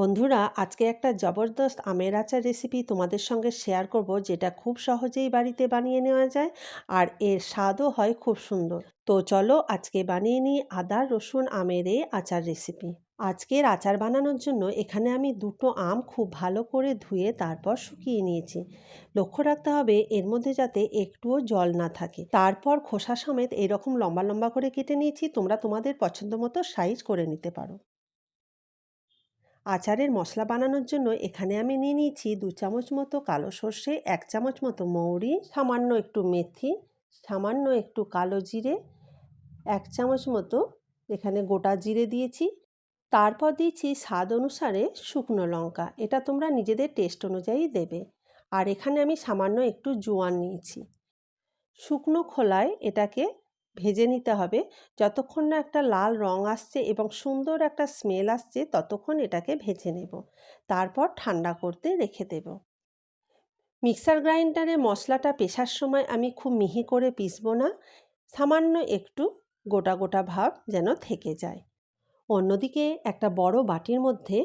বন্ধুরা, আজকে একটা জবরদস্ত আমের আচার রেসিপি তোমাদের সঙ্গে শেয়ার করব, যেটা খুব সহজেই বাড়িতে বানিয়ে নেওয়া যায় আর এর স্বাদও হয় খুব সুন্দর। তো চলো আজকে বানিয়ে নিই আদা, রসুন, আমের এই আচার রেসিপি আজকের আচার বানানোর জন্য এখানে আমি দুটো আম খুব ভালো করে ধুয়ে তারপর শুকিয়ে নিয়েছি। লক্ষ্য রাখতে হবে এর মধ্যে যাতে একটুও জল না থাকে। তারপর খোসা সমেত এরকম লম্বা লম্বা করে কেটে নিয়েছি, তোমরা তোমাদের পছন্দ মতো সাইজ করে নিতে পারো। আচারের মশলা বানানোর জন্য এখানে আমি নিয়ে নিয়েছি দু চামচ মতো কালো সর্ষে, এক চামচ মতো মৌরি, সামান্য একটু মেথি, সামান্য একটু কালো জিরে, এক চামচ মতো এখানে গোটা জিরে দিয়েছি। তারপর দিয়েছি স্বাদ অনুসারে শুকনো লঙ্কা, এটা তোমরা নিজেদের টেস্ট অনুযায়ী দেবে। আর এখানে আমি সামান্য একটু জোয়ান নিয়েছি। শুকনো খোলায় এটাকে ভেজে নিতে হবে। যতক্ষণ না একটা লাল রং আসছে এবং সুন্দর একটা স্মেল আসছে, ততক্ষণ এটাকে ভেজে নেব। তারপর ঠান্ডা করতে রেখে দেব। মিক্সার গ্রাইন্ডারে মশলাটা পেশার সময় আমি খুব মিহি করে পিসবো না। সামান্য একটু গোটা গোটা ভাব যেন থেকে যায়। অন্যদিকে একটা বড় বাটির মধ্যে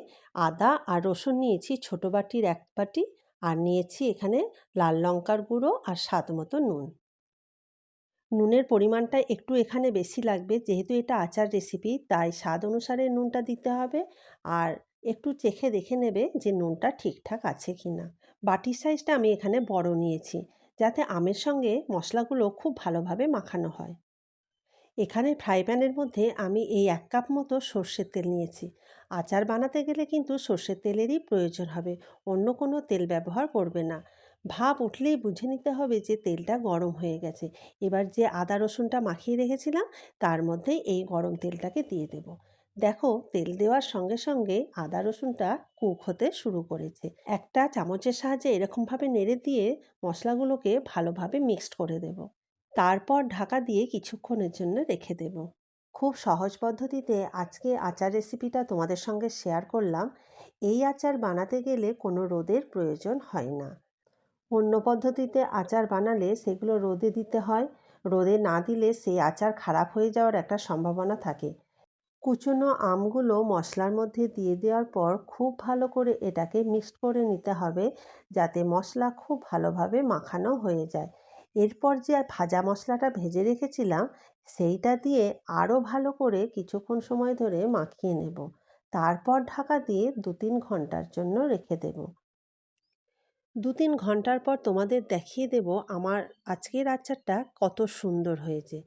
আদা আর রসুন নিয়েছি, ছোট বাটির এক বাটি, আর নিয়েছি এখানে লাল লঙ্কার গুঁড়ো আর স্বাদ মতো নুন। নুনের পরিমাণটা একটু এখানে বেশি লাগবে। যেহেতু এটা আচার রেসিপি তাই স্বাদ অনুসারে নুনটা দিতে হবে। আর একটু চেখে দেখে নেবে যে নুনটা ঠিকঠাক আছে কি না বাটির সাইজটা আমি এখানে বড় নিয়েছি, যাতে আমের সঙ্গে মশলাগুলো খুব ভালোভাবে মাখানো হয়। এখানে ফ্রাই প্যানের মধ্যে আমি এই এক কাপ মতো সর্ষের তেল নিয়েছি। আচার বানাতে গেলে কিন্তু সর্ষের তেলেরই প্রয়োজন হবে, অন্য কোনো তেল ব্যবহার করবে না। ভাপ উঠলেই বুঝে নিতে হবে যে, তেলটা গরম হয়ে গেছে। এবার যে আদা, রসুনটা মাখিয়ে রেখেছিলাম, তার মধ্যে এই গরম তেলটাকে দিয়ে দেব। দেখো, তেল দেওয়ার সঙ্গে সঙ্গে আদা, রসুনটা কুক হতে শুরু করেছে। একটা চামচের সাহায্যে এরকমভাবে নেড়ে দিয়ে মশলাগুলোকে ভালোভাবে মিক্সড করে দেব। তারপর ঢাকা দিয়ে কিছুক্ষণের জন্য রেখে দেব। খুব সহজ পদ্ধতিতে আজকে আচার রেসিপিটা তোমাদের সঙ্গে শেয়ার করলাম। এই আচার বানাতে গেলে কোনো রোদের প্রয়োজন হয় না। অন্য পদ্ধতিতে আচার বানালে সেগুলো রোদে দিতে হয়। রোদে না দিলে সেই আচার খারাপ হয়ে যাওয়ার একটা সম্ভাবনা থাকে। কুচনো আমগুলো মশলার মধ্যে দিয়ে দেওয়ার পর খুব ভালো করে এটাকে মিক্সড করে নিতে হবে, যাতে মশলা খুব ভালোভাবে মাখানো হয়ে যায়। এরপর যে ভাজা মশলাটা ভেজে রেখেছিলাম, সেইটা দিয়ে আরও ভালো করে কিছুক্ষণ সময় ধরে মাখিয়ে নেব। তারপর ঢাকা দিয়ে দু তিন ঘণ্টার জন্য রেখে দেব। দু তিন ঘণ্টার পর তোমাদের দেখিয়ে দেব আমার আজকের আচারটা কত সুন্দর হয়েছে।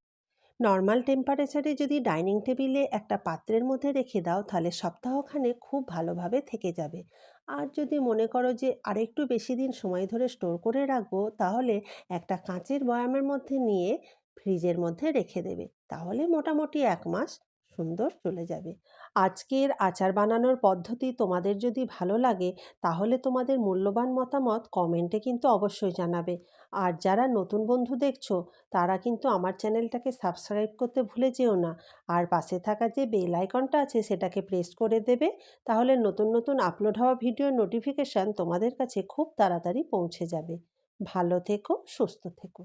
নর্মাল টেম্পারেচারে যদি ডাইনিং টেবিলে একটা পাত্রের মধ্যে রেখে দাও, তাহলে সপ্তাহখানে খুব ভালোভাবে থেকে যাবে। আর যদি মনে করো যে আরেকটু বেশি দিন সময় ধরে স্টোর করে রাখব, তাহলে একটা কাঁচের বয়ামের মধ্যে নিয়ে ফ্রিজের মধ্যে রেখে দেবে। তাহলে মোটামুটি এক মাস সুন্দর চলে যাবে। আজকের আচার বানানোর পদ্ধতি তোমাদের যদি ভালো লাগে, তাহলে তোমাদের মূল্যবান মতামত কমেন্টে কিন্তু অবশ্যই জানাবে। আর যারা নতুন বন্ধু দেখছ, তারা কিন্তু আমার চ্যানেলটাকে সাবস্ক্রাইব করতে ভুলে যেও না। আর পাশে থাকা যে বেল আইকনটা আছে, সেটাকে প্রেস করে দেবে, তাহলে নতুন নতুন আপলোড হওয়া ভিডিওর নোটিফিকেশান তোমাদের কাছে খুব তাড়াতাড়ি পৌঁছে যাবে। ভালো থেকো, সুস্থ থেকো।